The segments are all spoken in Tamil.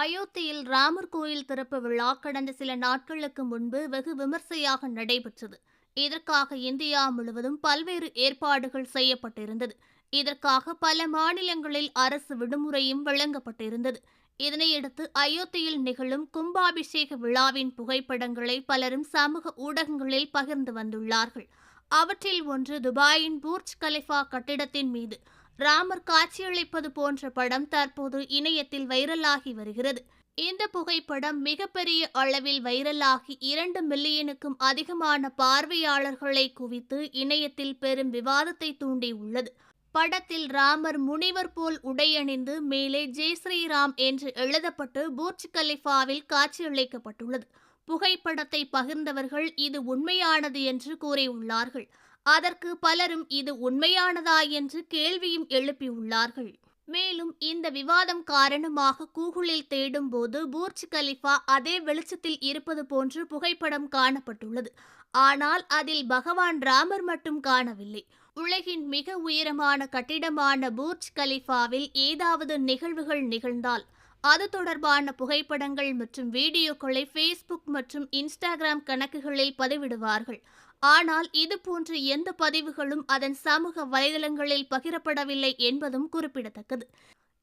அயோத்தியில் ராமர் கோயில் திறப்பு விழா கடந்த சில நாட்களுக்கு முன்பு வெகு விமர்சையாக நடைபெற்றது. இதற்காக இந்தியா முழுவதும் பல்வேறு ஏற்பாடுகள் செய்யப்பட்டிருந்தது. இதற்காக பல மாநிலங்களில் அரசு விடுமுறையும் வழங்கப்பட்டிருந்தது. இதனையடுத்து அயோத்தியில் நிகழும் கும்பாபிஷேக விழாவின் புகைப்படங்களை பலரும் சமூக ஊடகங்களில் பகிர்ந்து வந்துள்ளார்கள். அவற்றில் ஒன்று துபாயின் பூர்ஜ் கலிஃபா கட்டிடத்தின் மீது ராமர் காட்சியளிப்பது போன்ற படம் தற்போது இணையத்தில் வைரலாகி வருகிறது. இந்த புகைப்படம் மிகப்பெரிய அளவில் வைரலாகி இரண்டு மில்லியனுக்கும் அதிகமான பார்வையாளர்களை குவித்து இணையத்தில் பெரும் விவாதத்தை தூண்டியுள்ளது படத்தில் ராமர் முனிவர் போல் உடையணிந்து மேலே ஜெய் ஸ்ரீராம் என்று எழுதப்பட்டு பூர்ஜ் கலிஃபாவில் காட்சியளிக்கப்பட்டுள்ளது. புகைப்படத்தை பகிர்ந்தவர்கள் இது உண்மையானது என்று கூறியுள்ளார்கள். அதற்கு பலரும் இது உண்மையானதா என்று கேள்வியும் எழுப்பியுள்ளார்கள். மேலும் இந்த விவாதம் காரணமாக கூகுளில் தேடும்போது பூர்ஜ் கலிஃபா அதே வெளிச்சத்தில் இருப்பது போன்று புகைப்படம் காணப்பட்டுள்ளது. ஆனால் அதில் பகவான் ராமர் மட்டும் காணவில்லை. உலகின் மிக உயரமான கட்டிடமான பூர்ஜ் கலிஃபாவில் ஏதாவது நிகழ்வுகள் நிகழ்ந்தால் அது தொடர்பான புகைப்படங்கள் மற்றும் வீடியோக்களை ஃபேஸ்புக் மற்றும் இன்ஸ்டாகிராம் கணக்குகளில் பதிவிடுவார்கள். ஆனால் இது போன்ற எந்த பதிவுகளும் அதன் சமூக வலைதளங்களில் பகிரப்படவில்லை என்பதும் குறிப்பிடத்தக்கது.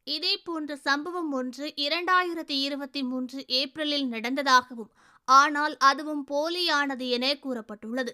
இதே போன்ற சம்பவம் ஒன்று இரண்டாயிரத்தி இருபத்தி மூன்று ஏப்ரலில் நடந்ததாகவும் ஆனால் அதுவும் போலியானது என கூறப்பட்டுள்ளது.